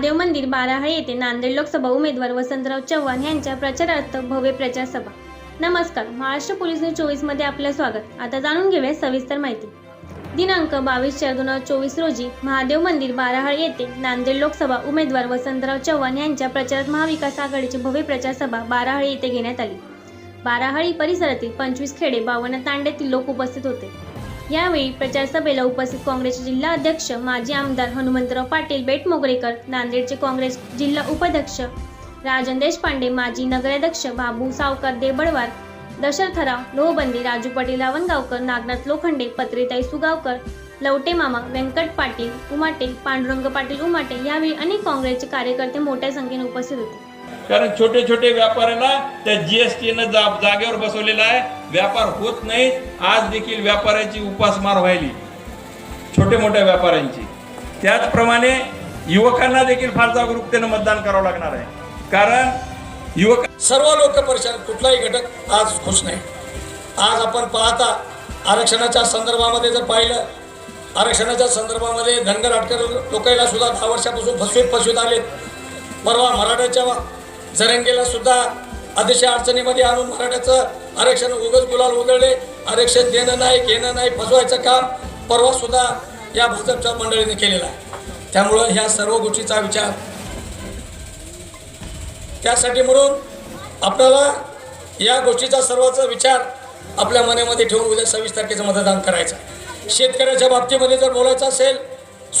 महादेव मंदिर बाराहळी येथे नांदेड लोकसभा उमेदवार वसंतराव चव्हाण यांच्या प्रचारार्थ भव्य प्रचार सभा. नमस्कार महाराष्ट्र पोलीस न्यूज चोवीसमध्ये आपलं स्वागत. आता जाणून घेऊया सविस्तर माहिती. दिनांक बावीस चार दोन हजार चोवीस रोजी महादेव मंदिर बाराहळी येथे नांदेड लोकसभा उमेदवार वसंतराव चव्हाण यांच्या प्रचारात महाविकास आघाडीची भव्य प्रचार सभा बाराहळी येथे घेण्यात आली. बाराहळी परिसरातील पंचवीस खेडे बावन्न तांड्यातील लोक उपस्थित होते. यावेळी प्रचारसभेला उपस्थित काँग्रेसचे जिल्हा अध्यक्ष माजी आमदार हनुमंतराव पाटील बेटमोगरेकर नांदेडचे काँग्रेस जिल्हा उपाध्यक्ष राजन देशपांडे माजी नगराध्यक्ष बाबू सावकार देबडवार दशरथराव लोहबंदी राजू पाटील रावणगावकर नागनाथ लोखंडे पत्रिताई सुगावकर लवटे मामा व्यंकट पाटील उमाटे पांडुरंग पाटील उमाटे यावेळी अनेक काँग्रेसचे कार्यकर्ते मोठ्या संख्येने उपस्थित होते. कारण छोटे छोटे व्यापाऱ्यांना त्या जीएसटीनं जा जागेवर बसवलेला आहे. व्यापार होत नाही. आज देखील व्यापाऱ्याची उपासमार व्हायली. छोटे मोठ्या व्यापाऱ्यांची. त्याचप्रमाणे युवकांना देखील फार जागरूकतेनं मतदान करावं लागणार आहे. कारण युवक सर्व लोक परिषद कुठलाही घटक आज खुश नाही. आज आपण पाहता आरक्षणाच्या संदर्भामध्ये जर पाहिलं आरक्षणाच्या संदर्भामध्ये धनगर आटकर लोकांना सुद्धा दहा वर्षापासून फसवीत फसवीत आलेत. परवा मराठ्याच्या जरंगेला सुद्धा अतिशय अडचणीमध्ये आणून मराठ्याचं आरक्षण उगच गुलाल उधळले आरक्षण देणं नाही घेणं नाही फसवायचं काम परवा सुद्धा या भाजपच्या मंडळीने केलेलं आहे. त्यामुळं ह्या सर्व गोष्टीचा विचार. त्यासाठी म्हणून आपल्याला या गोष्टीचा सर्वांचा विचार आपल्या मनामध्ये ठेवून उद्या सव्वीस तारखेचं मतदान करायचं शेतकऱ्याच्या बाबतीमध्ये जर बोलायचं असेल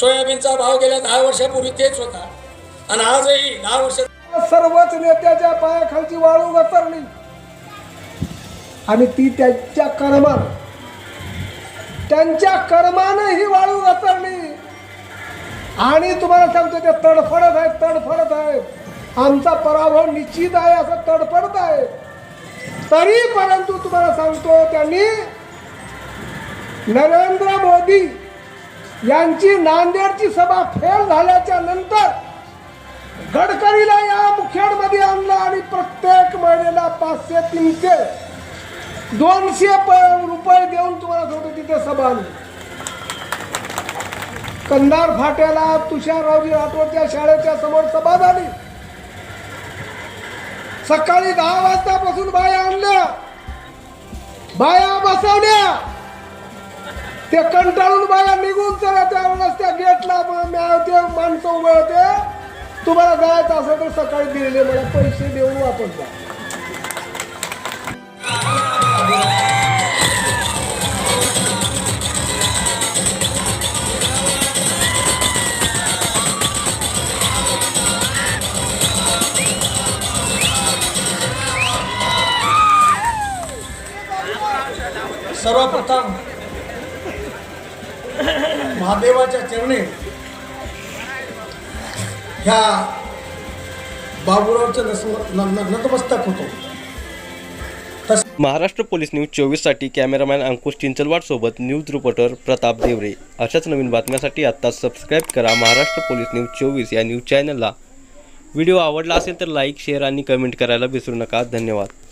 सोयाबीनचा भाव गेल्या दहा वर्षापूर्वी तेच होता. आणि आजही दहा वर्ष सर्वच नेत्याच्या पायाखालची वाळू घसरली. आणि ती त्यांच्या कर्मान त्यांच्या कर्मानं ही वाळू घसरली. आणि तुम्हाला सांगतो ते तडफडत आहेत तडफडत आहेत. आमचा पराभव निश्चित आहे असं तडफडत आहे. तरी परंतु तुम्हाला सांगतो त्यांनी नरेंद्र मोदी यांची नांदेडची सभा फेल झाल्याच्यानंतर गडकरीला या मध्ये आणलं आणि प्रत्येक महिन्याला पाचशे तीनशे दोनशे रुपये देऊन तुम्हाला सांगतो तिथे सभा आणली कंधार फाट्याला तुषाररावजी राठोडच्या शाळेच्या समोर सभा झाली. सकाळी दहा वाजतापासून बाया आणल्या. बाया बसवल्या. ते कंटाळून बाया निघून चला त्या रस्त्या गेटला ते माणसं उभे होते. तुम्हाला जायचं असेल तर सकाळी दिलेले मला पैसे देऊन वापस जा. सर्वप्रथम महादेवाच्या चरणी ह्या बाबुरावचं नस- नतमस्तक होतो. महाराष्ट्र पोलीस न्यूज चोवीससाठी कॅमेरामॅन अंकुश चिंचलवाडसोबत न्यूज रिपोर्टर प्रताप देवरे. अशाच नवीन बातम्यासाठी आत्ता सबस्क्राईब करा महाराष्ट्र पोलीस न्यूज चोवीस या न्यूज चॅनलला. व्हिडिओ आवडला असेल तर लाईक शेअर आणि कमेंट करायला विसरू नका. धन्यवाद.